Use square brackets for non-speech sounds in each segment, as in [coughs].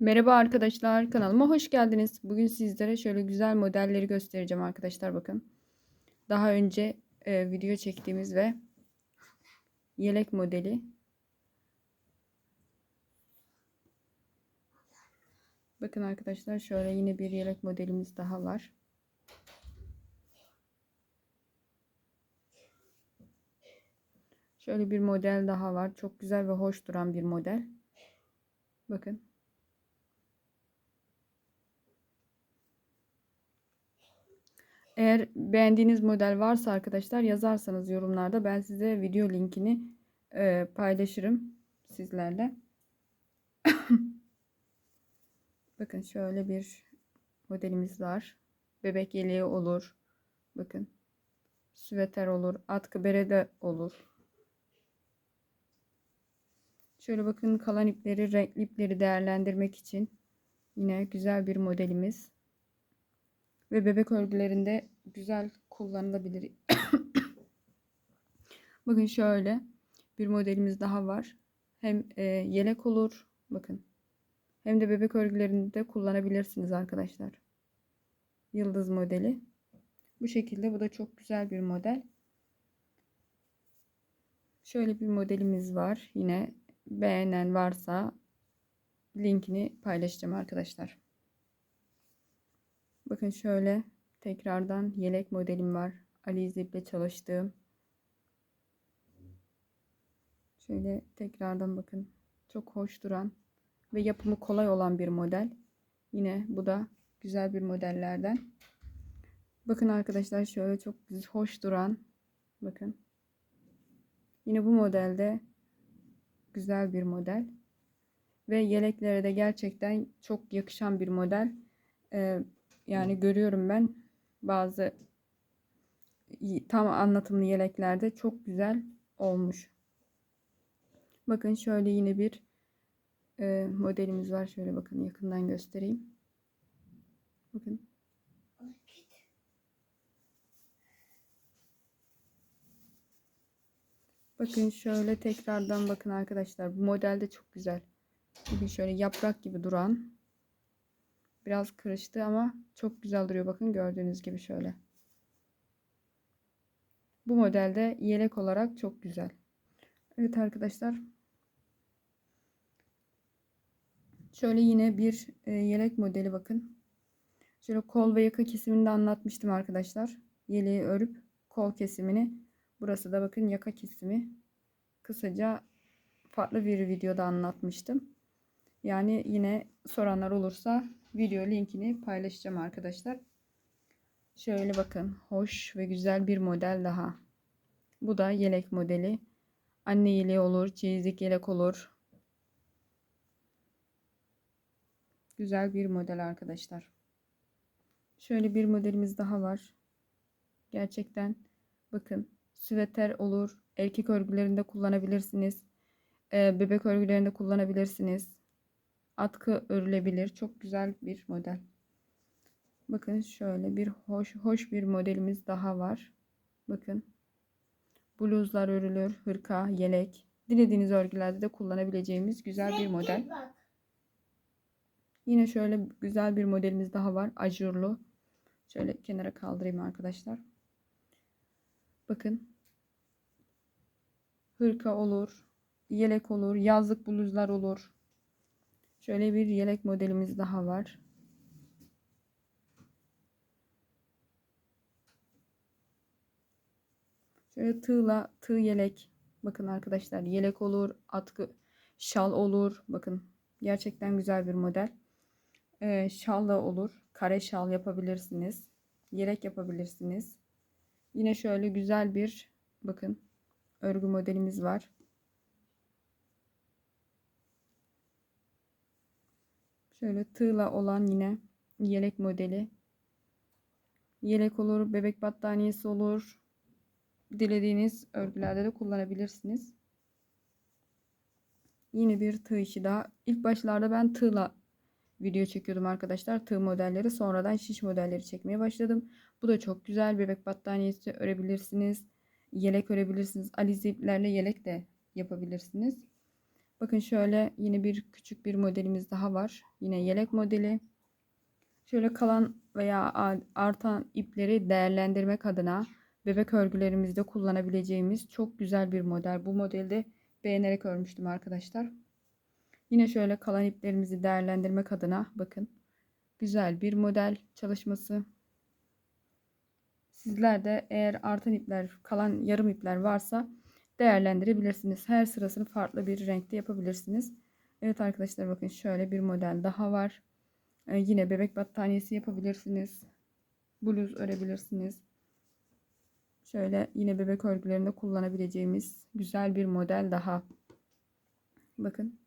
Merhaba arkadaşlar, kanalıma hoş geldiniz. Bugün sizlere şöyle güzel modelleri göstereceğim arkadaşlar bakın. Daha önce e, video çektiğimiz ve yelek modeli. Bakın arkadaşlar şöyle yine bir yelek modelimiz daha var. Şöyle bir model daha var. Çok güzel ve hoş duran bir model. Bakın. Eğer beğendiğiniz model varsa arkadaşlar yazarsanız yorumlarda ben size video linkini e, paylaşırım sizlerle. [laughs] Bakın şöyle bir modelimiz var. Bebek yeleği olur. Bakın. Süveter olur. Atkı berede olur. Şöyle bakın kalan ipleri, renkli ipleri değerlendirmek için yine güzel bir modelimiz. Ve bebek örgülerinde güzel kullanılabilir. [coughs] bakın şöyle bir modelimiz daha var. Hem e, yelek olur. Bakın. Hem de bebek örgülerinde kullanabilirsiniz arkadaşlar. Yıldız modeli. Bu şekilde bu da çok güzel bir model. Şöyle bir modelimiz var. Yine beğenen varsa linkini paylaşacağım arkadaşlar. Bakın şöyle tekrardan yelek modelim var. Ali ile çalıştığım. Şöyle tekrardan bakın. Çok hoş duran ve yapımı kolay olan bir model. Yine bu da güzel bir modellerden. Bakın arkadaşlar şöyle çok hoş duran. Bakın. Yine bu modelde güzel bir model. Ve yeleklere de gerçekten çok yakışan bir model. Ee, yani görüyorum ben bazı tam anlatımlı yeleklerde çok güzel olmuş. Bakın şöyle yine bir e, modelimiz var. Şöyle bakın yakından göstereyim. Bakın. Bakın şöyle tekrardan bakın arkadaşlar. Bu model de çok güzel. Bakın şöyle yaprak gibi duran. Biraz kırıştı ama çok güzel duruyor. Bakın gördüğünüz gibi şöyle. Bu modelde yelek olarak çok güzel. Evet arkadaşlar. Şöyle yine bir e, yelek modeli bakın. Şöyle kol ve yaka kesimini de anlatmıştım arkadaşlar. Yeleği örüp kol kesimini. Burası da bakın yaka kesimi. Kısaca farklı bir videoda anlatmıştım. Yani yine soranlar olursa video linkini paylaşacağım arkadaşlar. Şöyle bakın hoş ve güzel bir model daha. Bu da yelek modeli. Anne yeleği olur, çeyizlik yelek olur. Güzel bir model arkadaşlar. Şöyle bir modelimiz daha var. Gerçekten bakın süveter olur. Erkek örgülerinde kullanabilirsiniz. Ee, bebek örgülerinde kullanabilirsiniz atkı örülebilir. Çok güzel bir model. Bakın şöyle bir hoş hoş bir modelimiz daha var. Bakın. Bluzlar örülür, hırka, yelek. Dilediğiniz örgülerde de kullanabileceğimiz güzel bir model. Yine şöyle güzel bir modelimiz daha var. Ajurlu. Şöyle kenara kaldırayım arkadaşlar. Bakın. Hırka olur. Yelek olur. Yazlık bluzlar olur. Şöyle bir yelek modelimiz daha var. Şöyle tığla tığ yelek. Bakın arkadaşlar yelek olur, atkı, şal olur. Bakın gerçekten güzel bir model. Ee, şal da olur. Kare şal yapabilirsiniz. Yelek yapabilirsiniz. Yine şöyle güzel bir bakın örgü modelimiz var. Şöyle tığla olan yine yelek modeli. Yelek olur, bebek battaniyesi olur. Dilediğiniz örgülerde de kullanabilirsiniz. Yine bir tığ işi daha. İlk başlarda ben tığla video çekiyordum arkadaşlar. Tığ modelleri sonradan şiş modelleri çekmeye başladım. Bu da çok güzel. Bebek battaniyesi örebilirsiniz. Yelek örebilirsiniz. Alize iplerle yelek de yapabilirsiniz. Bakın şöyle yine bir küçük bir modelimiz daha var. Yine yelek modeli. Şöyle kalan veya artan ipleri değerlendirmek adına bebek örgülerimizde kullanabileceğimiz çok güzel bir model. Bu modelde beğenerek örmüştüm arkadaşlar. Yine şöyle kalan iplerimizi değerlendirmek adına bakın güzel bir model çalışması. Sizler de eğer artan ipler, kalan yarım ipler varsa değerlendirebilirsiniz. Her sırasını farklı bir renkte yapabilirsiniz. Evet arkadaşlar bakın şöyle bir model daha var. Ee, yine bebek battaniyesi yapabilirsiniz. Bluz örebilirsiniz. Şöyle yine bebek örgülerinde kullanabileceğimiz güzel bir model daha. Bakın.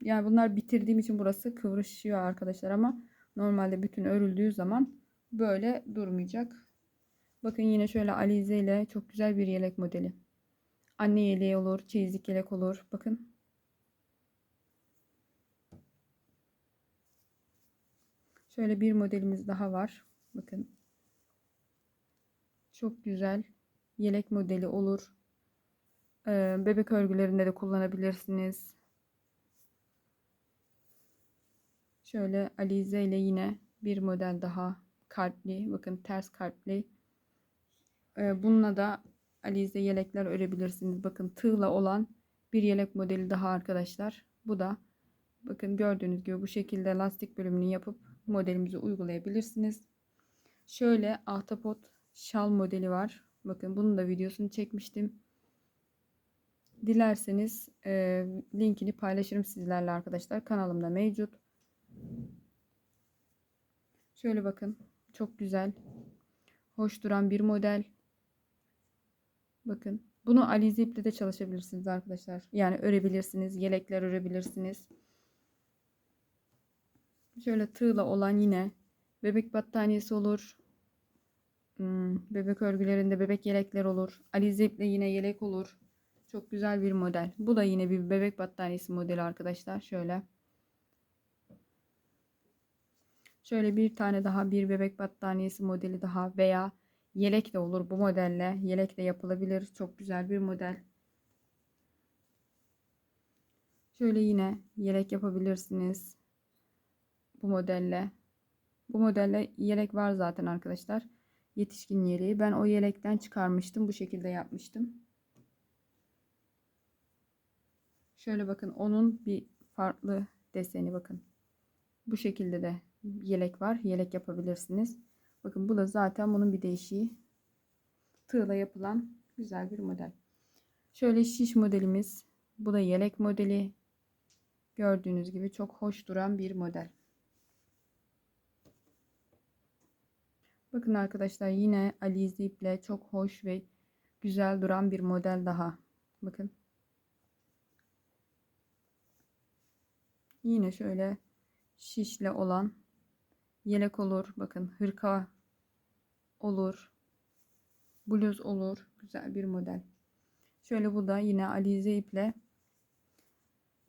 Yani bunlar bitirdiğim için burası kıvrışıyor arkadaşlar ama normalde bütün örüldüğü zaman böyle durmayacak. Bakın yine şöyle alize ile çok güzel bir yelek modeli. Anne yeleği olur, çeyizlik yelek olur. Bakın. Şöyle bir modelimiz daha var. Bakın. Çok güzel. Yelek modeli olur. Ee, bebek örgülerinde de kullanabilirsiniz. Şöyle alize ile yine bir model daha kalpli. Bakın ters kalpli. Ee, bununla da alize yelekler örebilirsiniz. Bakın tığla olan bir yelek modeli daha arkadaşlar. Bu da bakın gördüğünüz gibi bu şekilde lastik bölümünü yapıp modelimizi uygulayabilirsiniz. Şöyle ahtapot şal modeli var. Bakın bunun da videosunu çekmiştim. Dilerseniz e, linkini paylaşırım sizlerle arkadaşlar. Kanalımda mevcut. Şöyle bakın. Çok güzel. Hoş duran bir model. Bakın. Bunu alize iple de çalışabilirsiniz arkadaşlar. Yani örebilirsiniz. Yelekler örebilirsiniz. Şöyle tığla olan yine bebek battaniyesi olur. Hmm, bebek örgülerinde bebek yelekler olur. Alize iple yine yelek olur. Çok güzel bir model. Bu da yine bir bebek battaniyesi modeli arkadaşlar. Şöyle. Şöyle bir tane daha bir bebek battaniyesi modeli daha veya yelek de olur bu modelle. Yelek de yapılabilir. Çok güzel bir model. Şöyle yine yelek yapabilirsiniz. Bu modelle. Bu modelle yelek var zaten arkadaşlar. Yetişkin yeleği. Ben o yelekten çıkarmıştım. Bu şekilde yapmıştım. Şöyle bakın onun bir farklı deseni bakın. Bu şekilde de yelek var. Yelek yapabilirsiniz. Bakın bu da zaten bunun bir değişiği. Tığla yapılan güzel bir model. Şöyle şiş modelimiz. Bu da yelek modeli. Gördüğünüz gibi çok hoş duran bir model. Bakın arkadaşlar yine alize iple çok hoş ve güzel duran bir model daha. Bakın. Yine şöyle şişle olan yelek olur. Bakın hırka olur. Bluz olur. Güzel bir model. Şöyle bu da yine alize iple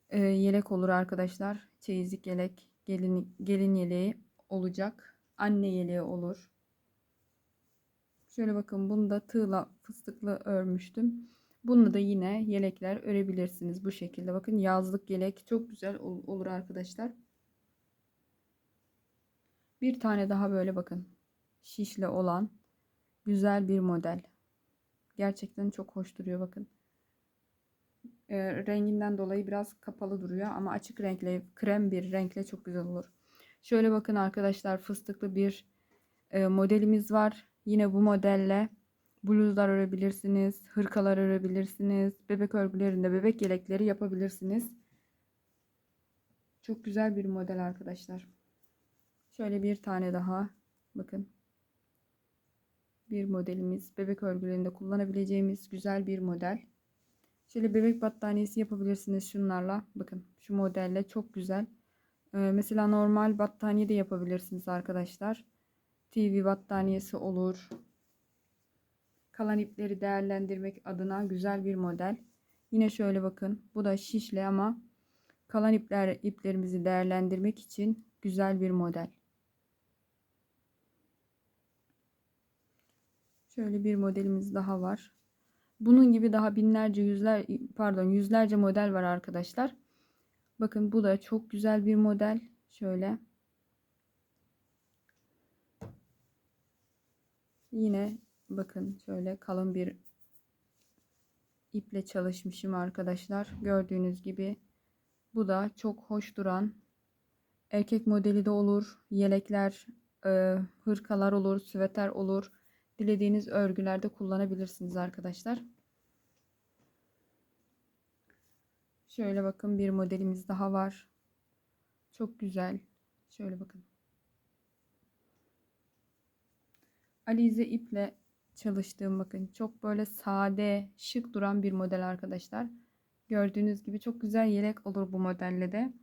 e, yelek olur arkadaşlar. Çeyizlik yelek, gelin, gelin yeleği olacak. Anne yeleği olur. Şöyle bakın bunu da tığla fıstıklı örmüştüm. Bununla da yine yelekler örebilirsiniz bu şekilde. Bakın yazlık yelek çok güzel olur arkadaşlar. Bir tane daha böyle bakın. Şişle olan güzel bir model. Gerçekten çok hoş duruyor bakın. E, renginden dolayı biraz kapalı duruyor ama açık renkle krem bir renkle çok güzel olur. Şöyle bakın arkadaşlar fıstıklı bir e, modelimiz var. Yine bu modelle bluzlar örebilirsiniz, hırkalar örebilirsiniz, bebek örgülerinde bebek yelekleri yapabilirsiniz. Çok güzel bir model arkadaşlar. Şöyle bir tane daha bakın. Bir modelimiz bebek örgülerinde kullanabileceğimiz güzel bir model. Şöyle bebek battaniyesi yapabilirsiniz şunlarla. Bakın şu modelle çok güzel. Ee, mesela normal battaniye de yapabilirsiniz arkadaşlar. TV battaniyesi olur. Kalan ipleri değerlendirmek adına güzel bir model. Yine şöyle bakın. Bu da şişli ama kalan ipler iplerimizi değerlendirmek için güzel bir model. Şöyle bir modelimiz daha var. Bunun gibi daha binlerce yüzler pardon yüzlerce model var arkadaşlar. Bakın bu da çok güzel bir model. Şöyle. Yine bakın şöyle kalın bir iple çalışmışım arkadaşlar. Gördüğünüz gibi bu da çok hoş duran erkek modeli de olur. Yelekler, e, hırkalar olur, süveter olur. Dilediğiniz örgülerde kullanabilirsiniz arkadaşlar. Şöyle bakın bir modelimiz daha var. Çok güzel. Şöyle bakın. Alize iple çalıştığım bakın çok böyle sade şık duran bir model arkadaşlar. Gördüğünüz gibi çok güzel yelek olur bu modelle de.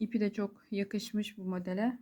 İpi de çok yakışmış bu modele.